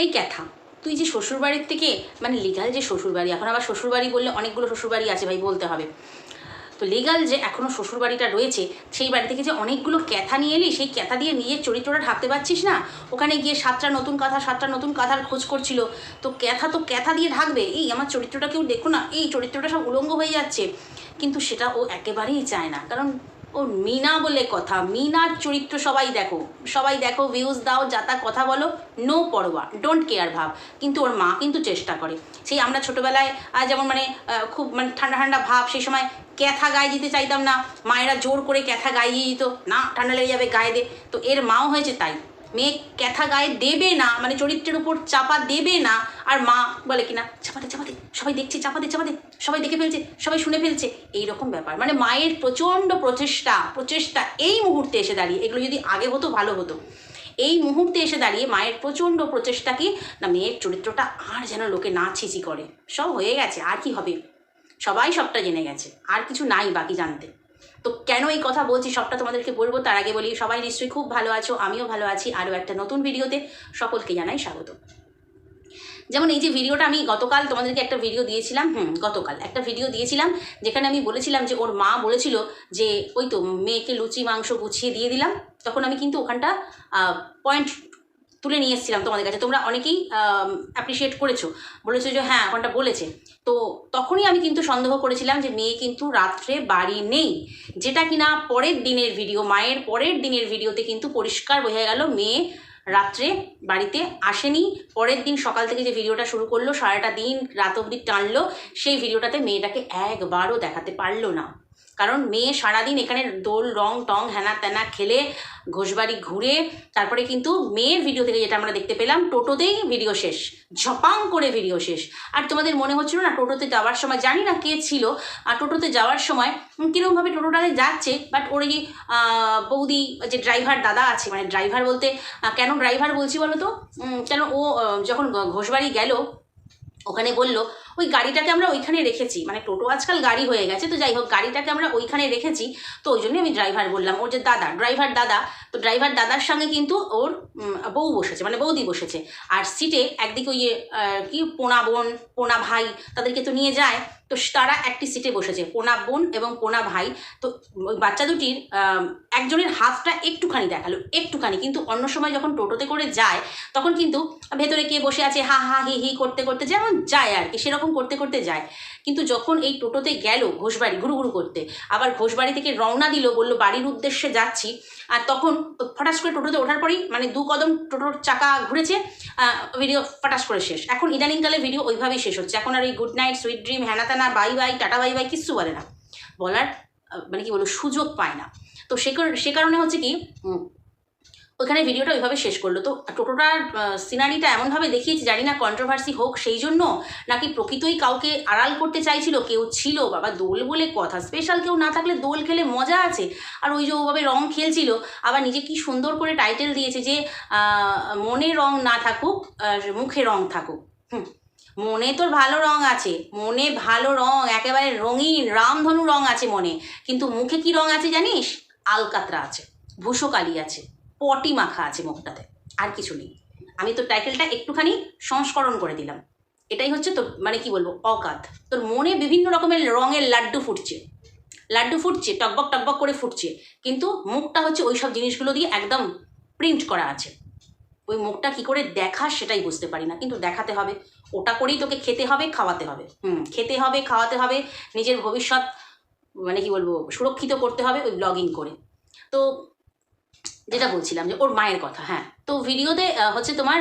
এই ক্যাথা। তুই যে শ্বশুরবাড়ির থেকে মানে লিগাল যে শ্বশুরবাড়ি, এখন আবার শ্বশুরবাড়ি বললে অনেকগুলো শ্বশুরবাড়ি আছে ভাই, বলতে হবে। তো লিগাল যে এখনও শ্বশুরবাড়িটা রয়েছে, সেই বাড়ি থেকে যে অনেকগুলো ক্যাথা নিয়ে এলি, সেই ক্যাথা দিয়ে নিজের চরিত্রটা ঢাকতে পারছিস না? ওখানে গিয়ে সাতটা নতুন কথা, সাতটা নতুন কথার খোঁজ করছিল। তো ক্যাথা তো ক্যাথা দিয়ে ঢাকবে। এই আমার চরিত্রটা কেউ দেখো না, এই চরিত্রটা সব উলঙ্গ হয়ে যাচ্ছে। কিন্তু সেটা ও একেবারেই চায় না। কারণ ও মিনা বলে কথা। মিনার চরিত্র সবাই দেখো। সবাই দেখো ভিউজ দাও, যা তা কথা বলো। নো পরোয়া ডোন্ট কেয়ার ভাব। কিন্তু ওর মা কিন্তু চেষ্টা করে। সেই আমরা ছোটোবেলায় যেমন মানে খুব মানে ঠান্ডা ঠান্ডা ভাব, সেই সময় ক্যাথা গায়ে দিতে চাইতাম না। মায়েরা জোর করে ক্যাথা গাইয়ে দিত। না, ঠান্ডা লেগে যাবে গায়ে দে। তো এর মাও হয়েছে তাই। মেয়ে ক্যাথা গায়ে দেবে না মানে চরিত্রের উপর চাপা দেবে না। আর মা বলে কিনা চাপাতে চাপাতে সবাই দেখছে চাপাতে চাপাতে সবাই দেখে ফেলছে, সবাই শুনে ফেলছে। এই রকম ব্যাপার। মানে মায়ের প্রচণ্ড প্রচেষ্টা প্রচেষ্টা এই মুহূর্তে এসে দাঁড়িয়ে, এগুলো যদি আগে হতো, ভালো হতো। এই মুহূর্তে এসে দাঁড়িয়ে মায়ের প্রচণ্ড প্রচেষ্টা কি, না, মেয়ের চরিত্রটা আর যেন লোকে না ছিচি করে। সব হয়ে গেছে, আর কি হবে? সবাই সবটা জেনে গেছে, আর কিছু নাই বাকি জানতে। তো কেন এই কথা বলছি সবটা তোমাদেরকে বলব, তার আগে বলি, সবাই নিশ্চয়ই খুব ভালো আছো, আমিও ভালো আছি, আরও একটা নতুন ভিডিওতে সকলকে জানাই স্বাগত। যেমন এই যে ভিডিওটা আমি গতকাল তোমাদেরকে একটা ভিডিও দিয়েছিলাম, হুম, গতকাল একটা ভিডিও দিয়েছিলাম, যেখানে আমি বলেছিলাম যে ওর মা বলেছিল যে, ওই তো মেয়েকে লুচি, মাংস গুছিয়ে দিয়ে দিলাম। তখন আমি কিন্তু ওখানটা পয়েন্ট তুলে নিয়ে এসেছিলাম তোমাদের কাছে। তোমরা অনেকেই অ্যাপ্রিসিয়েট করেছ। বলেছ যে হ্যাঁ ওখানটা বলেছে? তো তখনই আমি কিন্তু সন্দেহ করেছিলাম যে, মেয়ে কিন্তু রাত্রে বাড়ি নেই। যেটা কিনা পরের দিনের ভিডিও মায়ের পরের দিনের ভিডিওতে কিন্তু পরিষ্কার বোঝা গেল মেয়ে রাত্রে বাড়িতে আসেনি। পরের দিন সকাল থেকে যে ভিডিওটা শুরু করল, সারাটা দিন রাত অবধি টানলো, সেই ভিডিওটাতে মেয়েটাকে একবারও দেখাতে পারল না। কারণ মেয়ে সারাদিন এখানে দোল, রং, টং হ্যানা ত্যানা খেলে, ঘোষবাড়ি ঘুরে, তারপরে কিন্তু মেয়ের ভিডিও থেকে যেটা আমরা দেখতে পেলাম, টোটোতেই ভিডিও শেষ, ঝপাং করে ভিডিও শেষ। আর তোমাদের মনে হচ্ছিল না টোটোতে যাওয়ার সময়, জানি না কে ছিল, আর টোটোতে যাওয়ার সময় কীরকমভাবে টোটোটাতে যাচ্ছে বাট ওর এই বৌদি, যে ড্রাইভার দাদা আছে মানে ড্রাইভার বলতে কেন ড্রাইভার বলছি বলো তো? কেন ও যখন ঘোষবাড়ি গেল, ওখানে বলল ওই গাড়িটাকে আমরা ওইখানে রেখেছি। মানে টোটো আজকাল গাড়ি হয়ে গেছে, তো যাই হোক, গাড়িটাকে আমরা ওইখানে রেখেছি, তো ওই জন্যই আমি ড্রাইভার বললাম। ওর যে দাদা ড্রাইভার দাদা, তো ড্রাইভার দাদার সঙ্গে কিন্তু ওর বউ বসেছে মানে বৌদি বসেছে। আর সিটে একদিকে ওই কি, পোনা বোন, পোনা ভাই তাদেরকে তো নিয়ে যায়, তো তারা একটি সিটে বসেছে, পোনা বোন এবং পোনা ভাই। তো ওই বাচ্চা দুটির একজনের হাতটা একটুখানি দেখাল, একটুখানি। কিন্তু অন্য সময় যখন টোটোতে করে যায়, তখন কিন্তু ভেতরে কে বসে আছে, হা হা, হি হি করতে করতে যেমন যায় আর কি, সেরকম করতে করতে যায়। কিন্তু যখন এই টোটোতে গেল ঘোষবাড়ি, ঘুরু ঘুরু করতে, আবার ঘোষবাড়ি থেকে রওনা দিল, বলল, বাড়ির উদ্দেশ্যে যাচ্ছি। আর তখন ফটাস করে টোটোতে ওঠার পরেই মানে দু কদম টোটোর চাকা ঘুরেছে ভিডিও ফটাস করে শেষ। এখন ইদানিংকালে ভিডিও ওইভাবেই শেষ হচ্ছে। এখন আর এই গুড নাইট সুইট ড্রিম হ্যানাতানা bye bye tata bye bye কিচ্ছু বলে না। বলার মানে কি বলব, সুযোগ পায় না। তো সে কারণে হচ্ছে কি উম, ওইখানে ভিডিওটা ওইভাবে শেষ করল। তো টোটোটার সিনারিটা এমনভাবে দেখিয়েছে জানি না কন্ট্রোভার্সি হোক সেই জন্য নাকি প্রকৃতই কাউকে আড়াল করতে চাইছিল কেউ ছিল বাবা দোল বলে কথা। স্পেশাল কেউ না থাকলে দোল খেলে মজা আছে। আর ওই যে ওভাবে রং খেলছিল আবার নিজে কি সুন্দর করে টাইটেল দিয়েছে যে মনে রং না থাকুক মুখে রং থাকুক। হুম মনে তোর ভালো রং আছে মনে ভালো রং একেবারে রঙিন রামধনু রং আছে মনে। কিন্তু মুখে কি রং আছে জানিস? আলকাতরা আছে ভূষকালি আছে। পটি মাখা আছে মুখটাতে, আর কিছু নেই। আমি তোর টাইটেলটা একটুখানি সংস্করণ করে দিলাম। এটাই হচ্ছে তোর মানে কি বলব অকাত তোর মনে বিভিন্ন রকমের রঙের লাড্ডু ফুটছে। লাড্ডু ফুটছে, টকবক টকবক করে ফুটছে, কিন্তু মুখটা হচ্ছে ওই সব জিনিসগুলো দিয়ে একদম প্রিন্ট করা আছে। ওই মুখটা কি করে দেখা সেটাই বুঝতে পারি না, কিন্তু দেখাতে হবে। ওটা করেই তোকে খেতে হবে, খাওয়াতে হবে। হুম, খেতে হবে, খাওয়াতে হবে, নিজের ভবিষ্যৎ মানে কি বলব, সুরক্ষিত করতে হবে ওই ব্লগিং করে। তো যেটা বলছিলাম যে ওর মায়ের কথা হ্যাঁ। তো ভিডিওতে হচ্ছে তোমার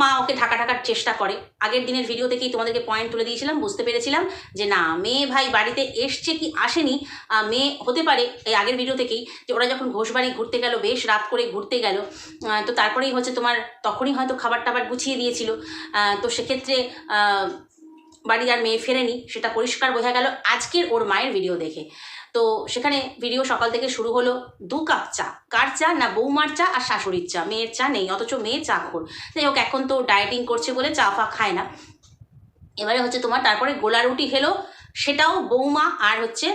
মা ওকে ঢাকা ঢাকার চেষ্টা করে। আগের দিনের ভিডিও থেকেই তোমাদেরকে পয়েন্ট তুলে দিয়েছিলাম, বুঝতে পেরেছিলাম যে না, মেয়ে ভাই বাড়িতে এসছে কি আসেনি মেয়ে হতে পারে এই আগের ভিডিও থেকেই যে ওরা যখন ঘোষবাড়ি ঘুরতে গেল, বেশ রাত করে ঘুরতে গেল তো তারপরেই হচ্ছে তোমার তখনই হয়তো খাবার টাবার গুছিয়ে দিয়েছিল। তো সেক্ষেত্রে বাড়ি আর মেয়ে ফেরেনি, সেটা পরিষ্কার বোঝা গেল আজকের ওর মায়ের ভিডিও দেখে। তো সেখানে ভিডিও সকাল থেকে শুরু হলো দু কাপ চা। কার চা? না বৌমার চা আর শাশুড়ির চা। মেয়ের চা নেই, অথচ মেয়ে চা খোর যাই হোক, এখন তো ডায়েটিং করছে বলে চা ফা খায় না। এবারে হচ্ছে তোমার, তারপরে গোলা রুটি খেলো, সেটাও বৌমা আর হচ্ছে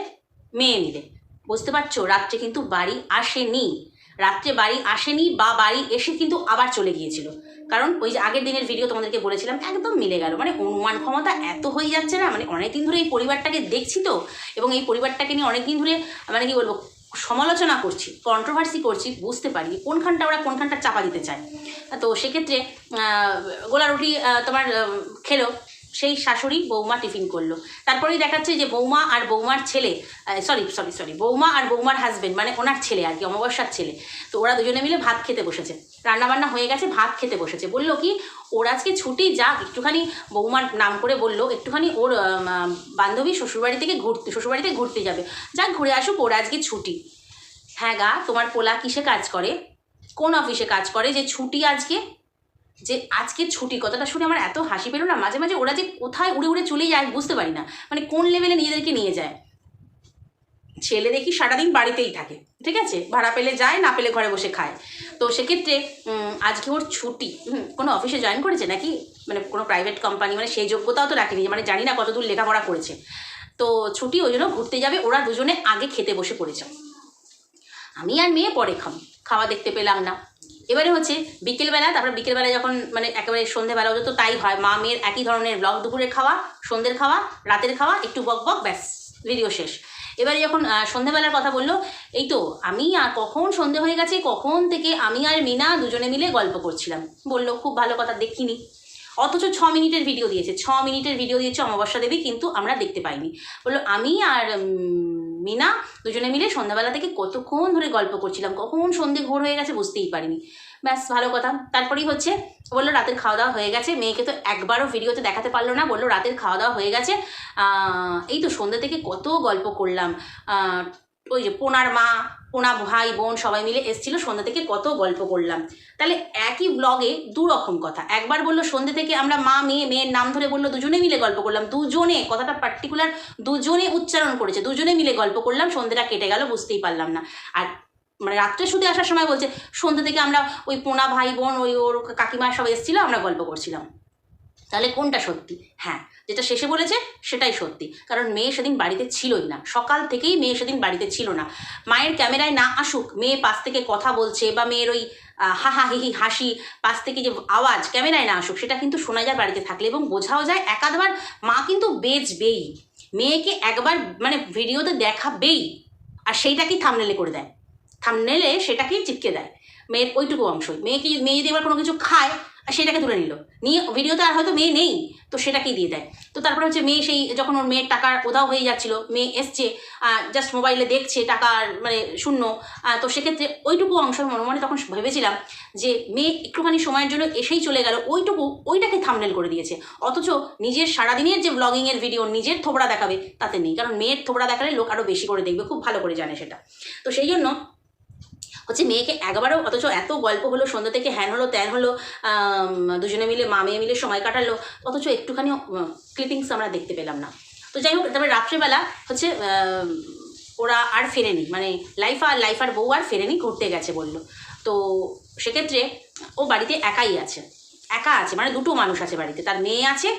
মেয়ে মিলে। বুঝতে পারছ? রাত্রে কিন্তু বাড়ি আসেনি। রাত্রে বাড়ি আসেনি বা বাড়ি এসে কিন্তু আবার চলে গিয়েছিল। কারণ ওই যে আগের দিনের ভিডিও তোমাদেরকে বলেছিলাম, একদম মিলে গেল। মানে অনুমান ক্ষমতা এত হয়ে যাচ্ছে না মানে অনেকদিন ধরে এই পরিবারটাকে দেখছি তো, এবং এই পরিবারটাকে নিয়ে অনেকদিন ধরে মানে কি বলব, সমালোচনা করছি কন্ট্রোভার্সি করছি, বুঝতে পারি কোনখানটা ওরা কোনখানটা চাপা দিতে চায়। তো সেক্ষেত্রে গোলা রুটি তোমার খেলো। সেই শাশুড়ি বৌমা টিফিন করল। তারপরেই দেখাচ্ছে যে বৌমা আর বৌমার ছেলে সরি সরি সরি বৌমা আর বৌমার হাজবেন্ড মানে ওনার ছেলে আর কি, অমাবস্যার ছেলে। তো ওরা দুজনে মিলে ভাত খেতে বসেছে। রান্নাবান্না হয়ে গেছে, ভাত খেতে বসেছে। বলল কি, ওর আজকে ছুটি, যাক, একটুখানি বৌমার নাম করে বলল, একটুখানি ওর বান্ধবী শ্বশুরবাড়ি থেকে ঘুরতে, শ্বশুরবাড়িতে ঘুরতে যাবে। যাক, ঘুরে আসুক, ওর আজকে ছুটি। হ্যাঁ গা, তোমার পোলা কিসে কাজ করে? কোন অফিসে কাজ করে? যে ছুটি আজকে যে আজকে ছুটি, কথাটা শুনে আমার এত হাসি পেল না, মাঝে মাঝে ওরা যে কোথায় উড়ে উড়ে চলে যায় বুঝতে পারি না মানে কোন লেভেলে নিজেদেরকে নিয়ে যায়? ছেলে দেখি সারাদিন বাড়িতেই থাকে, ঠিক আছে? ভাড়া পেলে যায়, না পেলে ঘরে বসে খায়। তো সেক্ষেত্রে আজকে ওর ছুটি কোনো অফিসে জয়েন করেছে নাকি? মানে কোনো প্রাইভেট কোম্পানি মানে সেই যোগ্যতাও তো রাখেনি মানে জানি না কতদূর লেখাপড়া করেছে। তো ছুটি ওই জন্য ঘুরতে যাবে, ওরা দুজনে আগে খেতে বসে পড়েছে। আমি আর মেয়ে পরে খাম খাওয়া দেখতে পেলাম না। এবারে হচ্ছে বিকেলবেলা, তারপর বিকেলবেলা যখন মানে একেবারে সন্ধেবেলা তো তাই হয়। মা, মেয়ের একই ধরনের ব্লগ দুপুরের খাওয়া, সন্ধ্যের খাওয়া, রাতের খাওয়া, একটু বক বক, ব্যাস ভিডিও শেষ। এবারে যখন সন্ধেবেলার কথা বলল, এই তো আমি আর কখন সন্ধে হয়ে গেছে, কখন থেকে আমি আর মিনা দুজনে মিলে গল্প করছিলাম। বলল, খুব ভালো কথা, দেখিনি। অথচ ছ মিনিটের ভিডিও দিয়েছে। ছ মিনিটের ভিডিও দিয়েছে অমাবস্যা দেবী, কিন্তু আমরা দেখতে পাইনি। বলল, আমি আর মিনা দুজনে মিলে সন্ধ্যাবেলা থেকে কতক্ষণ ধরে গল্প করছিলাম, কখন সন্ধে ঘোর হয়ে গেছে বুঝতেই পারিনি। ব্যাস, ভালো কথা। তারপরেই হচ্ছে বলল রাতের খাওয়া দাওয়া হয়ে গেছে, মেয়েকে তো একবারও ভিডিওতে দেখাতে পারল না, বলল রাতের খাওয়া দাওয়া হয়ে গেছে। এই তো সন্ধ্যে থেকে কত গল্প করলাম। ওই যে পোনার মা পোনা ভাই বোন সবাই মিলে এসেছিল, সন্ধ্যা থেকে কত গল্প করলাম। তাহলে একই ব্লগে দু রকম কথা। একবার বলল সন্ধ্যে থেকে আমরা মা, মেয়ে, মেয়ের নাম ধরে বলল, দুজনে মিলে গল্প করলাম। দুজনে, কথাটা পার্টিকুলার দুজনে উচ্চারণ করেছে, দুজনে মিলে গল্প করলাম, সন্ধ্যেটা কেটে গেল, বুঝতেই পারলাম না। আর মানে রাত্রে শুতে আসার সময় বলছে, সন্ধ্যে থেকে আমরা ওই পোনা ভাই বোন, ওই ওর কাকিমা সব এসেছিল, আমরা গল্প করছিলাম। তাহলে কোনটা সত্যি? হ্যাঁ যেটা শেষে বলেছে সেটাই সত্যি। কারণ মেয়ে সেদিন বাড়িতে ছিলই না। সকাল থেকেই মেয়ে সেদিন বাড়িতে ছিল না। মায়ের ক্যামেরায় না আসুক মেয়ে পাশ থেকে কথা বলছে বা মেয়ের ওই আহ, হা হা হি হি হাসি পাশ থেকে যে আওয়াজ ক্যামেরায় না আসুক সেটা কিন্তু শোনা যায় বাড়িতে থাকলে এবং বোঝাও যায় একাধবার মা কিন্তু বেচবেই। মেয়েকে একবার মানে ভিডিওতে দেখাবেই। আর সেইটাকেই থামনেলে করে দেয়। থামনেলে সেটাকেই চিপকে দেয়। মেয়ের ওইটুকু অংশই। মেয়েকে মেয়ে যদি এবার কোনো কিছু খায় আর সেটাকে তুলে নিল। নিয়ে ভিডিওতে আর হয়তো মেয়ে নেই, তো সেটাকেই দিয়ে দেয়। তো তারপরে হচ্ছে মেয়ে সেই যখন ওর মেয়ের টাকা উধাও হয়ে যাচ্ছিল, মেয়ে এসছে জাস্ট মোবাইলে দেখছে টাকার মানে শূন্য তো সেক্ষেত্রে ওইটুকু অংশ মনে মনে তখন ভেবেছিলাম যে মেয়ে একটুখানি সময়ের জন্য এসেই চলে গেল, ওইটুকু ওইটাকে থামনেল করে দিয়েছে। অথচ নিজের সারাদিনের যে ব্লগিংয়ের ভিডিও নিজের থোবড়া দেখাবে, তাতে নেই। কারণ মেয়ের থোবড়া দেখালে লোক আরও বেশি করে দেখবে, খুব ভালো করে জানে সেটা। তো সেই জন্য হচ্ছে মেয়েকে একবারও অথচ এত গল্প হলো, সন্ধ্যা থেকে হ্যান হলো, ত্যান হলো দুজনে মিলে, মা মেয়ে মিলে সময় কাটালো, অথচ একটুখানি ক্লিপিংস আমরা দেখতে পেলাম না। তো যাই হোক, তারপরে রাত্রেবেলা হচ্ছে ওরা আর ফেরেনি মানে লাইফ আর লাইফ আর বউ আর ফেরেনি, ঘুরতে গেছে বলল। তো সেক্ষেত্রে ও বাড়িতে একাই আছে, একা আছে মানে দুটো মানুষ আছে বাড়িতে, তার মেয়ে আছে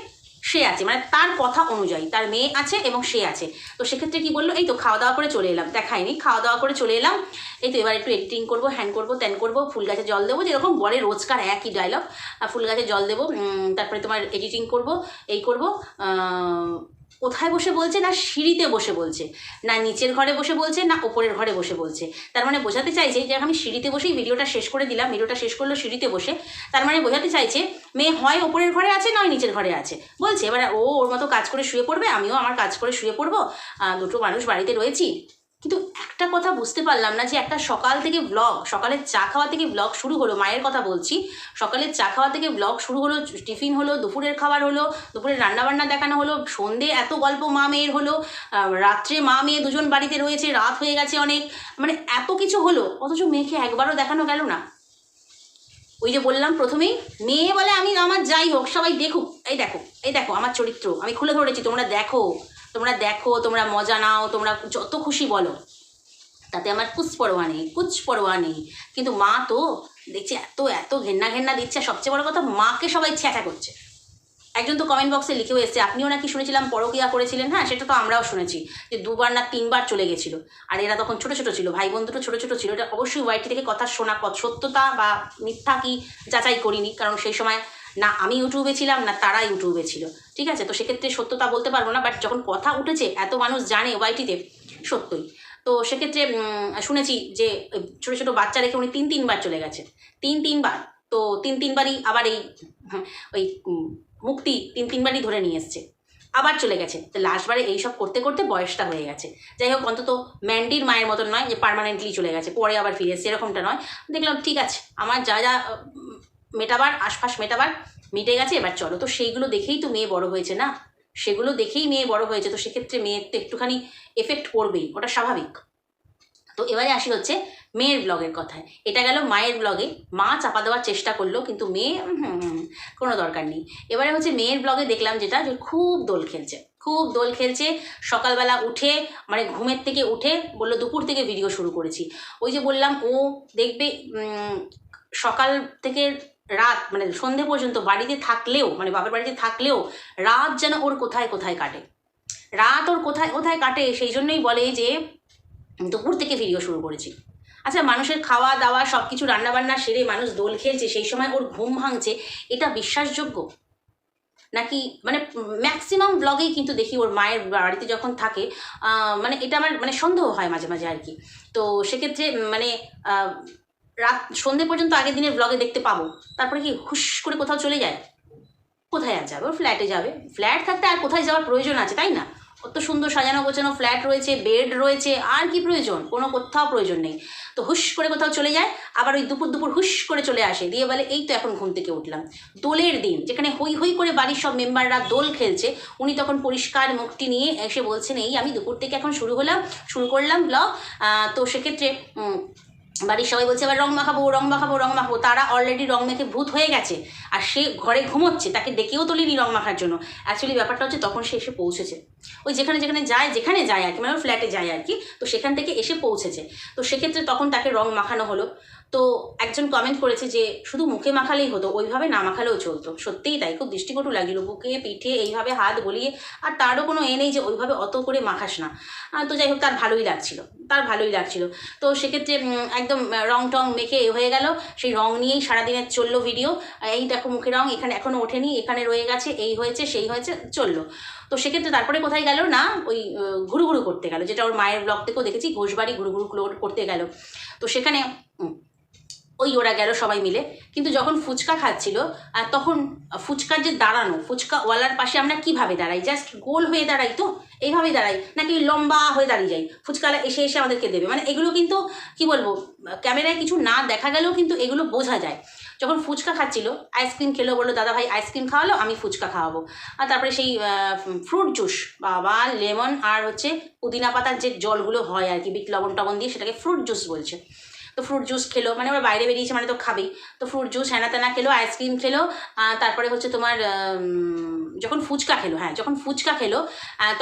সে আছে মানে তার কথা অনুযায়ী, তার মেয়ে আছে এবং সে আছে। তো সেক্ষেত্রে কি বলল? এই তো খাওয়া দাওয়া করে চলে এলাম। দেখায়নি। খাওয়া দাওয়া করে চলে এলাম। এই তো এবার একটু এডিটিং করব হ্যান্ড করব ত্যান করব, ফুল গাছে জল দেবো, যেরকম বলে রোজকার একই ডায়লগ ফুল গাছে জল দেবো তারপরে তোমার এডিটিং করব, এই করব কোথায় বসে বলছে না সিঁড়িতে বসে বলছে? না নিচের ঘরে বসে বলছে না ওপরের ঘরে বসে বলছে? তার মানে বোঝাতে চাইছে যে আমি সিঁড়িতে বসেই ভিডিওটা শেষ করে দিলাম, ভিডিওটা শেষ করল সিঁড়িতে বসে। তার মানে বোঝাতে চাইছে মেয়ে হয় ওপরের ঘরে আছে নয় নিচের ঘরে আছে? বলছে, এবার ও ওর মতো কাজ করে শুয়ে পড়বে, আমিও আমার কাজ করে শুয়ে পড়ব। দুটো মানুষ বাড়িতে রয়েছি। কিন্তু একটা কথা বুঝতে পারলাম না যে একটা সকাল থেকে ব্লগ সকালের চা খাওয়া থেকে ব্লগ শুরু হলো, মায়ের কথা বলছি। সকালের চা খাওয়া থেকে ব্লগ শুরু হলো, টিফিন হলো, দুপুরের খাবার হলো, দুপুরের রান্নাবান্না দেখানো হলো, সন্ধে এত গল্প মা মেয়ের হলো রাত্রে মা মেয়ে দুজন বাড়িতে রয়েছে, রাত হয়ে গেছে অনেক মানে এত কিছু হলো, অথচ মেয়েকে একবারও দেখানো গেল না। ওই যে বললাম প্রথমেই, মেয়ে বলে আমি, আমার যাই হোক, সবাই দেখুক, এই দেখো এই দেখো আমার চরিত্র, আমি খুলে ধরেছি, তোমরা দেখো। তোমরা দেখো, তোমরা মজা নাও, তোমরা যত খুশি বলো। তাতে আমার কুচ পরোয়া নেই কুচ পরোয়া নেই। কিন্তু মা তো দেখছি এত এত ঘেন্না ঘেন্না দিচ্ছে সবচেয়ে বড় কথা, মাকে সবাই ছ্যাঁচা করছে। একজন তো কমেন্ট বক্সে লিখেও এসেছে, আপনিও নাকি শুনেছিলাম পরকিয়া করেছিলেন হ্যাঁ সেটা তো আমরাও শুনেছি, যে দুবার না তিনবার চলে গেছিল। আর এরা তখন ছোট ছোট ছিল, ভাই বোন দুটো ছোট ছোট ছিল, এটা অবশ্যই ওয়াইটি থেকে কথা শোনা, সত্যতা বা মিথ্যা কি যাচাই করিনি, কারণ সেই সময় না আমি ইউটিউবে ছিলাম, না তারা ইউটিউবে ছিল। ঠিক আছে? তো সেক্ষেত্রে সত্যতা বলতে পারব না বাট যখন কথা উঠেছে, এত মানুষ জানে ওয়াইটিতে, সত্যই। তো সেক্ষেত্রে শুনেছি যে ছোটো ছোটো বাচ্চা রেখে উনি তিন তিনবার চলে গেছে তিন তিনবার। তো তিন তিনবারই আবার এই ওই মুক্তি তিন তিনবারই ধরে নিয়ে এসছে। আবার চলে গেছে। তো লাস্টবারে এইসব করতে করতে বয়সটা হয়ে গেছে। যাই হোক, অন্তত ম্যান্ডির মায়ের মতন নয় যে পার্মানেন্টলি চলে গেছে। পরে আবার ফিরে এসছে, এরকমটা নয়। দেখলাম, ঠিক আছে, আমার যা যা মেটাবার, আশপাশ মেটাবার, মিটে গেছে, এবার চলো। তো সেইগুলো দেখেই তো মেয়ে বড় হয়েছে না? সেগুলো দেখেই মেয়ে বড় হয়েছে, তো সেক্ষেত্রে মেয়ের তো একটুখানি এফেক্ট পড়বেই, ওটা স্বাভাবিক। তো এবারে আসি হচ্ছে মেয়ের ব্লগের কথায়। এটা গেল মায়ের ব্লগে মা চাপা দেওয়ার চেষ্টা করল, কিন্তু মেয়ে কোনো দরকার নেই। এবারে হচ্ছে মেয়ের ব্লগে দেখলাম যেটা, যে খুব দোল খেলছে। খুব দোল খেলছে। সকালবেলা উঠে মানে ঘুমের থেকে উঠে, বলল দুপুর থেকে ভিডিও শুরু করেছি। ওই যে বললাম, ও দেখবে সকাল থেকে রাত মানে সন্ধে পর্যন্ত বাড়িতে থাকলেও মানে বাপের বাড়িতে থাকলেও রাত যেন ওর কোথায় কোথায় কাটে। রাত ওর কোথায় কোথায় কাটে সেই জন্যই বলে যে দুপুর থেকে ভিডিও শুরু করেছি। আচ্ছা মানুষের খাওয়া দাওয়া সব কিছু রান্নাবান্না সেরে মানুষ দোল খেলছে, সেই সময় ওর ঘুম ভাঙছে, এটা বিশ্বাসযোগ্য? নাকি মানে ম্যাক্সিমাম ব্লগেই কিন্তু দেখি ওর মায়ের বাড়িতে যখন থাকে মানে এটা আমার মানে সন্দেহ হয় মাঝে মাঝে আর কি। তো সেক্ষেত্রে মানে রাত, সন্ধে পর্যন্ত আগের দিনের ব্লগে দেখতে পাবো। তারপরে কি হুশ করে কোথাও চলে যায়? কোথায় আর যাবে? ওর ফ্ল্যাটে যাবে। ফ্ল্যাট থাকতে আর কোথায় যাওয়ার প্রয়োজন আছে, তাই না? অত সুন্দর সাজানো গোছানো ফ্ল্যাট রয়েছে বেড রয়েছে, আর কি প্রয়োজন? কোনো কোথাও প্রয়োজন নেই। তো হুশ করে কোথাও চলে যায়, আবার ওই দুপুর দুপুর হুশ করে চলে আসে। দিয়ে বলে, এই তো এখন ঘুম থেকে উঠলাম। দোলের দিন, যেখানে হই হই করে বাড়ির সব মেম্বাররা দোল খেলছে, উনি তখন পরিষ্কার মুখটি নিয়ে এসে বলছেন, এই আমি দুপুর থেকে এখন শুরু হলাম, শুরু করলাম ব্লগ তো সেক্ষেত্রে বাড়ির সবাই বলছে, এবার রং মাখাবো রং মাখাবো রং মাখাবো। তারা অলরেডি রং মেখে ভূত হয়ে গেছে আর সে ঘরে ঘুমোচ্ছে, তাকে ডেকেও তোলেনি রং মাখার জন্য। অ্যাকচুয়ালি ব্যাপারটা হচ্ছে তখন সে এসে পৌঁছেছে। ওই যেখানে যেখানে যায় যেখানে যায় আর কি মানে ফ্ল্যাটে যায় আর কি, তো সেখান থেকে এসে পৌঁছেছে। তো সেক্ষেত্রে তখন তাকে রং মাখানো হলো। তো একজন কমেন্ট করেছে যে, শুধু মুখে মাখালেই হতো, ওইভাবে না মাখালেও চলতো। সত্যিই তাই, খুব দৃষ্টিকটু লাগছিল বুকে, পিঠে, এইভাবে হাত গলিয়ে, আর তারও কোনো এ নেই যে, ওইভাবে অত করে মাখাস না। তো যাই হোক, তার ভালোই লাগছিল, তার ভালোই লাগছিল। তো সেক্ষেত্রে একদম রং টং মেখে এ হয়ে গেল, সেই রং নিয়েই সারাদিনের চলল ভিডিও এই দেখো মুখে রং, এখানে এখনও ওঠেনি, এখানে রয়ে গেছে, এই হয়েছে, সেই হয়েছে, চলল। তো সেক্ষেত্রে তারপরে কোথায় গেল না, ওই ঘুরু ঘুরু করতে গেল, যেটা ওর মায়ের ব্লগ থেকেও দেখেছি, ঘোষবাড়ি ঘুরু ঘুরু করতে গেল। তো সেখানে ওই ওরা গেল সবাই মিলে। কিন্তু যখন ফুচকা খাচ্ছিল, আর তখন ফুচকার যে দাঁড়ানো ফুচকাওয়ালার পাশে আমরা কীভাবে দাঁড়াই? জাস্ট গোল হয়ে দাঁড়াই তো? এইভাবেই দাঁড়াই। নাকি লম্বা হয়ে দাঁড়িয়ে যাই? ফুচকালা এসে এসে আমাদেরকে দেবে। মানে এগুলো কিন্তু, কি বলব, ক্যামেরায় কিছু না দেখা গেলেও কিন্তু এগুলো বোঝা যায়। যখন ফুচকা খাচ্ছিল আইসক্রিম খেলো, বলল, দাদা ভাই আইসক্রিম খাওয়ালো, আমি ফুচকা খাওয়াবো। আর তারপরে সেই ফ্রুট জুস বাবা লেমন আর হচ্ছে পুদিনা পাতার যে জলগুলো হয় আর কি, বিট, লবণ, টবণ দিয়ে সেটাকে ফ্রুট জুস বলছে। তো ফ্রুট জুস খেলো। মানে ওরা বাইরে বেরিয়েছে মানে তো খাবেই। তো ফ্রুট জুস হ্যানা ত্যানা খেলো আইসক্রিম খেলো তারপরে হচ্ছে তোমার যখন ফুচকা খেলো হ্যাঁ যখন ফুচকা খেলো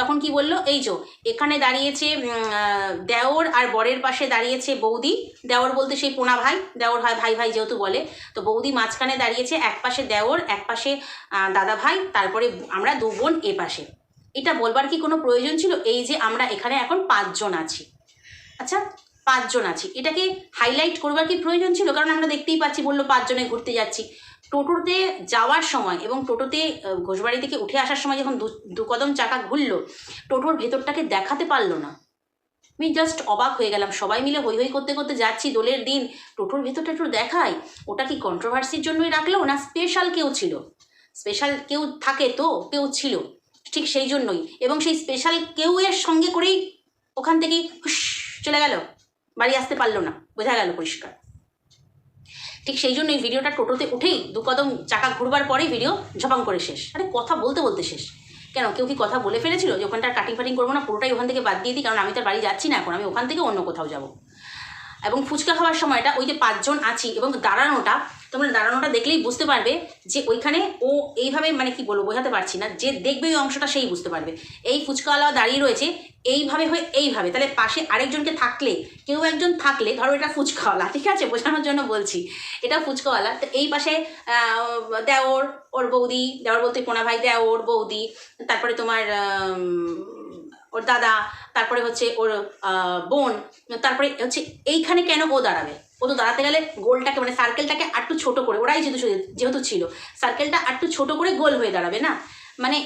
তখন কি বলল? এই যো, এখানে দাঁড়িয়েছে দেওর আর বরের পাশে দাঁড়িয়েছে বৌদি। দেওর বলতে সেই পোনা ভাই, দেওর হয় ভাই ভাই যেহেতু বলে। তো বৌদি মাঝখানে দাঁড়িয়েছে, এক পাশে দেওর, এক পাশে দাদা ভাই, তারপরে আমরা দু বোন এ পাশে। এটা বলবার কি কোনো প্রয়োজন ছিল? এই যে আমরা এখানে এখন পাঁচজন আছি। আচ্ছা পাঁচজন আছি। এটাকে হাইলাইট করবার কি প্রয়োজন ছিল? কারণ আমরা দেখতেই পাচ্ছি বলল পাঁচজনে ঘুরতে যাচ্ছি। টোটোতে যাওয়ার সময় এবং টোটোতে ঘোষবাড়ি থেকে উঠে আসার সময় যখন দু- কদম চাকা ঘুরলো, টোটোর ভেতরটাকে দেখাতে পারল না। আমি জাস্ট অবাক হয়ে গেলাম। সবাই মিলে হই হই করতে করতে যাচ্ছি দোলের দিন। টোটোর ভেতরটা একটু দেখাই। ওটা কি কন্ট্রোভার্সির জন্যই রাখল না স্পেশাল কেউ ছিল? স্পেশাল কেউ থাকে তো? কেউ ছিল। ঠিক সেই জন্যই। এবং সেই স্পেশাল কেউ এর সঙ্গে করেই ওখান থেকে বাড়ি আসতে পারল না। বোঝা গেল পরিষ্কার। ঠিক সেই জন্য এই ভিডিওটা টোটোতে উঠেই দু কদম চাকা ঘুরবার পরেই ভিডিও ঝপাং করে শেষ। আরে কথা বলতে বলতে শেষ। কেন? কেউ কি কথা বলে ফেলেছিল যে ওখানটা কাটিং ফাটিং করব না? পুরোটাই ওখান থেকে বাদ দিয়ে দিই, কারণ আমি তার বাড়ি যাচ্ছি না এখন। আমি ওখান থেকে অন্য কোথাও যাব। এবং ফুচকা খাওয়ার সময়টা ওই যে পাঁচজন আছি এবং দাঁড়ানোটা তোমরা দাঁড়ানোটা দেখলেই বুঝতে পারবে যে ওইখানে ও এইভাবে মানে কি বলব, বোঝাতে পারছি না। যে দেখবে ওই অংশটা সেই বুঝতে পারবে। এই ফুচকাওয়ালা দাঁড়িয়ে রয়েছে, এইভাবে হয়ে এইভাবে। তাহলে পাশে আরেকজনকে থাকলে, কেউ একজন থাকলে, ধরো এটা ফুচকাওয়ালা, ঠিক আছে? বোঝানোর জন্য বলছি। এটা ফুচকাওয়ালা। তো এই পাশে দেওর, ওর বৌদি, দেওর বলতে কোনা ভাই, দেওর বৌদি, তারপরে তোমার ওর দাদা, তারপরে হচ্ছে ওর বোন, তারপরে হচ্ছে এইখানে কেন ও দাঁড়াবে? ও তো দাঁড়াতে গেলে গোলটাকে মানে সার্কেলটাকে আরটু ছোট করে, ওরাই যেহেতু যেহেতু ছিল সার্কেলটা আরটু ছোট করে গোল হয়ে দাঁড়াবে না? মানে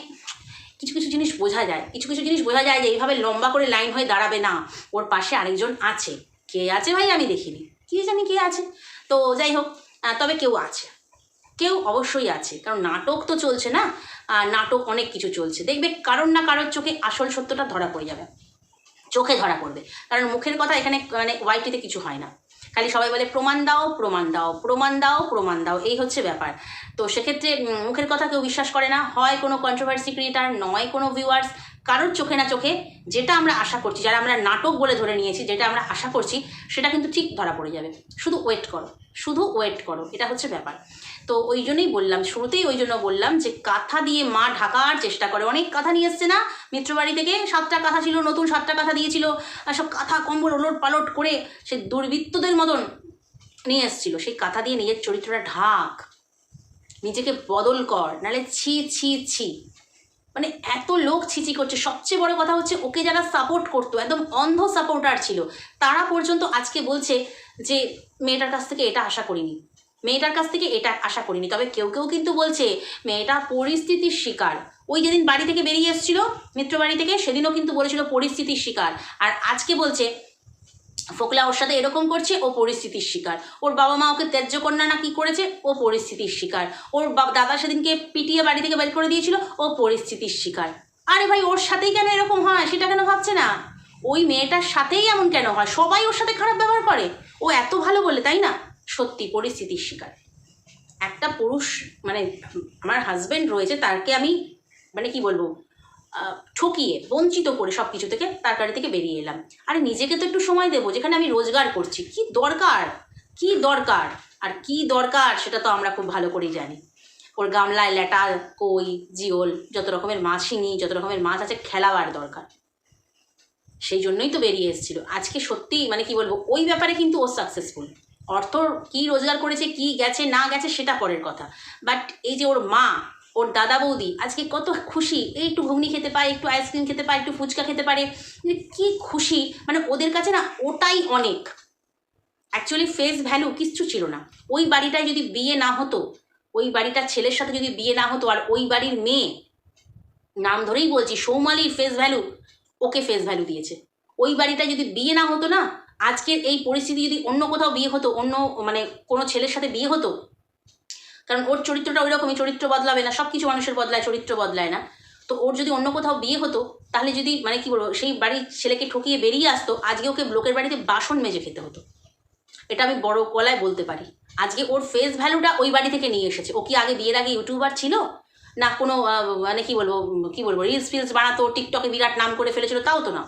কিছু কিছু জিনিস বোঝা যায়, কিছু কিছু জিনিস বোঝা যায় যে এইভাবে লম্বা করে লাইন হয়ে দাঁড়াবে না, ওর পাশে আরেকজন আছে। কে আছে ভাই আমি দেখিনি, কে জানি কে আছে? তো যাই হোক তবে কেউ আছে, কেউ অবশ্যই আছে, কারণ নাটক তো চলছে না নাটক অনেক কিছু চলছে, দেখবে কারোর না কারোর চোখে আসল সত্যটা ধরা পড়ে যাবে, চোখে ধরা পড়বে, কারণ মুখের কথা এখানে মানে ওয়াইটিতে কিছু হয় না। খালি সবাই বলে, প্রমাণ দাও প্রমাণ দাও প্রমাণ দাও প্রমাণ দাও। এই হচ্ছে ব্যাপার। তো সেক্ষেত্রে মুখের কথা কেউ বিশ্বাস করে না। হয় কোনো কন্ট্রোভার্সি ক্রিয়েটার নয় কোনো ভিউয়ার্স কারোর চোখে না চোখে, যেটা আমরা আশা করছি, যারা আমরা নাটক বলে ধরে নিয়েছি, যেটা আমরা আশা করছি, সেটা কিন্তু ঠিক ধরা পড়ে যাবে। শুধু ওয়েট করো, শুধু ওয়েট করো, এটা হচ্ছে ব্যাপার। তো ওই জন্যই বললাম, শুরুতেই ওই জন্য বললাম যে কাঁথা দিয়ে মা ঢাকার চেষ্টা করে। অনেক কাঁথা নিয়ে এসছে না? মিত্রবাড়ি থেকে সাতটা কাঁথা ছিল, নতুন সাতটা কাঁথা দিয়েছিল। আর সব কাঁথা কম্বল ওলট পালট করে সে দুর্বৃত্তদের মতন নিয়ে এসছিল। সেই কাঁথা দিয়ে নিজের চরিত্রটা ঢাক। নিজেকে বদল কর। নাহলে ছি ছি ছি। মানে এত লোক ছিচি করছে। সবচেয়ে বড় কথা হচ্ছে ওকে যারা সাপোর্ট করতো, একদম অন্ধ সাপোর্টার ছিল, তারা পর্যন্ত আজকে বলছে যে, মেয়েটার কাছ থেকে এটা আশা করিনি। মেয়েটার কাছ থেকে এটা আশা করিনি। তবে কেউ কেউ কিন্তু বলছে, মেয়েটা পরিস্থিতির শিকার। ওই যেদিন বাড়ি থেকে বেরিয়ে এসেছিল, মিত্র বাড়ি থেকে, সেদিনও কিন্তু বলেছিল পরিস্থিতির শিকার। আর আজকে বলছে, ফোকলা ওর সাথে এরকম করছে, ও পরিস্থিতির শিকার। ওর বাবা মা ওকে ত্যায্য কন্যা না কি করেছে, ও পরিস্থিতির শিকার। ওর দাদা সেদিনকে পিটিয়ে বাড়ি থেকে বের করে দিয়েছিল, ও পরিস্থিতির শিকার। আরে ভাই, ওর সাথেই কেন এরকম হয়? সেটা কেন ভাবছে না? ওই মেয়েটার সাথেই এমন কেন হয়? সবাই ওর সাথে খারাপ ব্যবহার করে। ও এত ভালো বলে তাই না? সত্যি পরিস্থিতির শিকার। একটা পুরুষ মানে আমার হাজবেন্ড রয়েছে তাকে আমি মানে কি বলব ঠকিয়ে, বঞ্চিত করে সব কিছু থেকে তার গাড়ি থেকে বেরিয়ে এলাম। আরে নিজেকে তো একটু সময় দেবো, যেখানে আমি রোজগার করছি। কি দরকার? কি দরকার? আর কি দরকার সেটা তো আমরা খুব ভালো করেই জানি। ওর গামলায় ল্যাটা, কই, জিওল, যত রকমের মাছ শিঙি যত রকমের মাছ আছে, খেলাবার দরকার। সেই জন্যই তো বেরিয়ে এসেছিল। আজকে সত্যি মানে কি বলব, ওই ব্যাপারে কিন্তু ও সাকসেসফুল অর্থ কি রোজগার করেছে, কি গেছে, না গেছে সেটা পরের কথা। বাট এই যে ওর মা, ওর দাদা বৌদি, আজকে কত খুশি। এই একটু ঘুগনি খেতে পায়, একটু আইসক্রিম খেতে পায়, একটু ফুচকা খেতে পারে। কি খুশি। মানে ওদের কাছে না ওটাই অনেক। অ্যাকচুয়ালি ফেস ভ্যালু কিচ্ছু ছিল না। ওই বাড়িটায় যদি বিয়ে না হতো, ওই বাড়িটার ছেলের সাথে যদি বিয়ে না হতো, আর ওই বাড়ির মেয়ে, নাম ধরেই বলছি, সৌমালির ফেস ভ্যালু ওকে ফেস ভ্যালু দিয়েছে। ওই বাড়িটা যদি বিয়ে না হতো না আজকের এই পরিস্থিতি যদি অন্য কোথাও বিয়ে হতো, অন্য মানে কোনো ছেলের সাথে বিয়ে হতো, কারণ ওর চরিত্রটা ওই রকমই চরিত্র বদলাবে না সব কিছু মানুষের বদলায়, চরিত্র বদলায় না। তো ওর যদি অন্য কোথাও বিয়ে হতো, তাহলে যদি মানে কি বলব, সেই বাড়ির ছেলেকে ঠকিয়ে বেরিয়ে আসতো, আজকে ওকে লোকের বাড়িতে বাসন মেজে খেতে হতো। এটা আমি বড় গলায় বলতে পারি। আজকে ওর ফেস ভ্যালুটা ওই বাড়ি থেকে নিয়ে এসেছে। ও কি আগে বিয়ের আগে ইউটিউবার ছিল? না কোনো মানে কি বলব কি বলব রিলস ফিলস বানাতো টিকটকে বিরাট নাম করে ফেলেছিল, তাও তো না।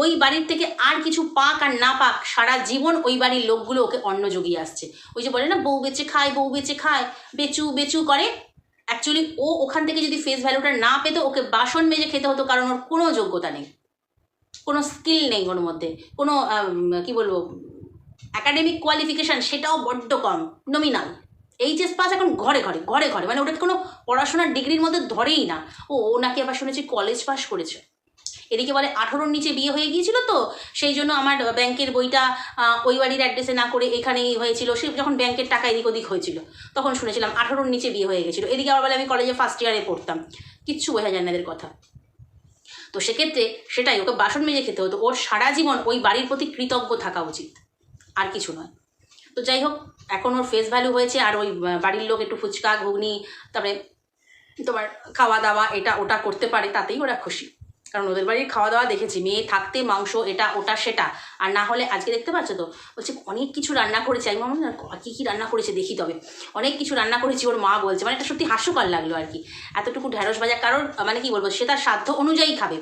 ওই বাড়ির থেকে আর কিছু পাক আর না পাক সারা জীবন ওই বাড়ির লোকগুলো ওকে অন্ন জগিয়ে আসছে। ওই যে বলে না, বউ বেচে খায়, বউ বেচে খায়, বেচু বেচু করে। অ্যাকচুয়ালি ও ওখান থেকে যদি ফেস ভ্যালুটা না পেতো, ওকে বাসন মেজে খেতে হতো কারণ ওর কোনো যোগ্যতা নেই। কোনো স্কিল নেই ওর মধ্যে। কোনো কি বলব অ্যাকাডেমিক কোয়ালিফিকেশান সেটাও বড্ড কম নমিনাল এইচএস পাস এখন ঘরে ঘরে ঘরে ঘরে। মানে ওটা কোনো পড়াশোনার ডিগ্রির মধ্যে ধরেই না। ও নাকি আবার শুনেছি কলেজ পাস করেছে। এদিকে বলে আঠারোর নিচে বিয়ে হয়ে গিয়েছিল তো, সেই জন্য আমার ব্যাংকের বইটা ওই বাড়ির অ্যাড্রেসে না করে এখানেই হয়েছিল। সে যখন ব্যাংকের টাকা এদিক ওদিক হয়েছিল, তখন শুনেছিলাম আঠারোর নিচে বিয়ে হয়ে গেছিল এদিকে আবার বলে আমি কলেজে ফার্স্ট ইয়ারে পড়তাম। কিচ্ছু বোঝা যায় না এদের কথা। তো সেক্ষেত্রে সেটাই, ওকে বাসন মেজে খেতে হতো। ওর সারা জীবন ওই বাড়ির প্রতি কৃতজ্ঞ থাকা উচিত, আর কিছু নয়। তো যাই হোক, এখন ওর ফেস ভ্যালু হয়েছে, আর ওই বাড়ির লোক একটু ফুচকা, ঘুগনি, তারপরে তোমার খাওয়া দাওয়া, এটা ওটা করতে পারে, তাতেই ওরা খুশি। কারণ ওদের বাড়ির খাওয়া দাওয়া দেখেছি। মেয়ে থাকতে মাংস, এটা, ওটা, সেটা। আর না হলে আজকে দেখতে পাচ্ছ তো? বলছে, অনেক কিছু রান্না করেছে। আমি মনে কী কী রান্না করেছে দেখি তবে। অনেক কিছু রান্না করেছি, ওর মা বলছে। মানে এটা সত্যি হাস্যকর লাগল আর কি। এতটুকু ঢ্যাঁড়স ভাজা কারোর মানে কি বলব, সে তার সাধ্য অনুযায়ী খাবে।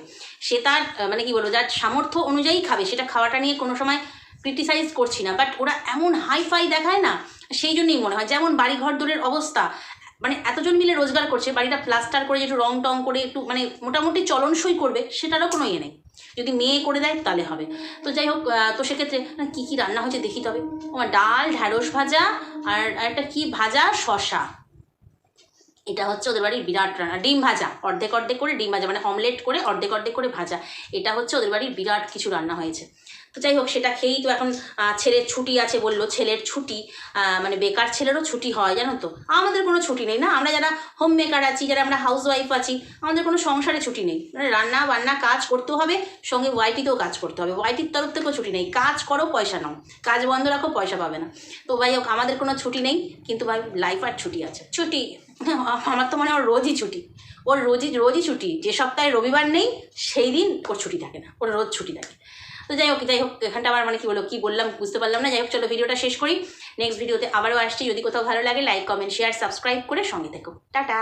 সে তার মানে কি বলব, যার সামর্থ্য অনুযায়ী খাবে। সেটা খাওয়াটা নিয়ে কোনো সময় ক্রিটিসাইজ করছি না। বাট ওরা এমন হাই ফাই দেখায় না, সেই জন্যই মনে হয়। যেমন বাড়িঘর দূরের অবস্থা মানে এতজন মিলে রোজগার করছে, বাড়িটা প্লাস্টার করে, একটু রং টং করে, একটু মানে মোটামুটি চলনসই করবে, সেটারও কোনো ইয়ে নেই। যদি মেয়ে করে দেয়, তাহলে হবে। তো যাই হোক তো সেক্ষেত্রে কী কী রান্না হয়েছে দেখি তবে। আমার ডাল, ঢ্যাঁড়স ভাজা আর একটা কী, ভাজা শশা এটা হচ্ছে ওদের বাড়ির বিরাট রান্না, ডিম ভাজা, অর্ধেক অর্ধেক করে ডিম ভাজা মানে অমলেট করে অর্ধেক অর্ধেক করে ভাজা। এটা হচ্ছে ওদের বাড়ির বিরাট কিছু রান্না হয়েছে। তো যাই হোক, সেটা খেয়েই তো এখন ছেলের ছুটি আছে বলল, ছেলের ছুটি মানে বেকার ছেলেরও ছুটি হয়, জানো তো? আমাদের কোনো ছুটি নেই না, আমরা যারা হোম মেকার আছি, যারা আমরা হাউস ওয়াইফ আছি, আমাদের কোনো সংসারে ছুটি নেই। মানে রান্না বান্না কাজ করতে হবে, সঙ্গে ওয়াইটিতেও কাজ করতে হবে। ওয়াইটির তরফ থেকেও ছুটি নেই। কাজ করো, পয়সা নাও। কাজ বন্ধ রাখো, পয়সা পাবে না। তো ভাই হোক, আমাদের কোনো ছুটি নেই, কিন্তু ভাই লাইফ আর ছুটি আছে। ছুটি? আমার তো মনে হয় রোজই ছুটি। ওর রোজই রোজই ছুটি। যে সপ্তাহে রবিবার নেই, সেই দিন ওর ছুটি থাকে না। ওর রোজ ছুটি থাকে। তো যাই হোক যাই হোক, এখানটা আমার মানে কি বলো কি বললাম বুঝতে পারলাম না। যাই হোক, চলো ভিডিওটা শেষ করি। নেক্সট ভিডিওতে আবারও আসছি। যদি কোথাও ভালো লাগে লাইক কমেন্ট শেয়ার সাবস্ক্রাইব করে সঙ্গে থেকো। টাটা!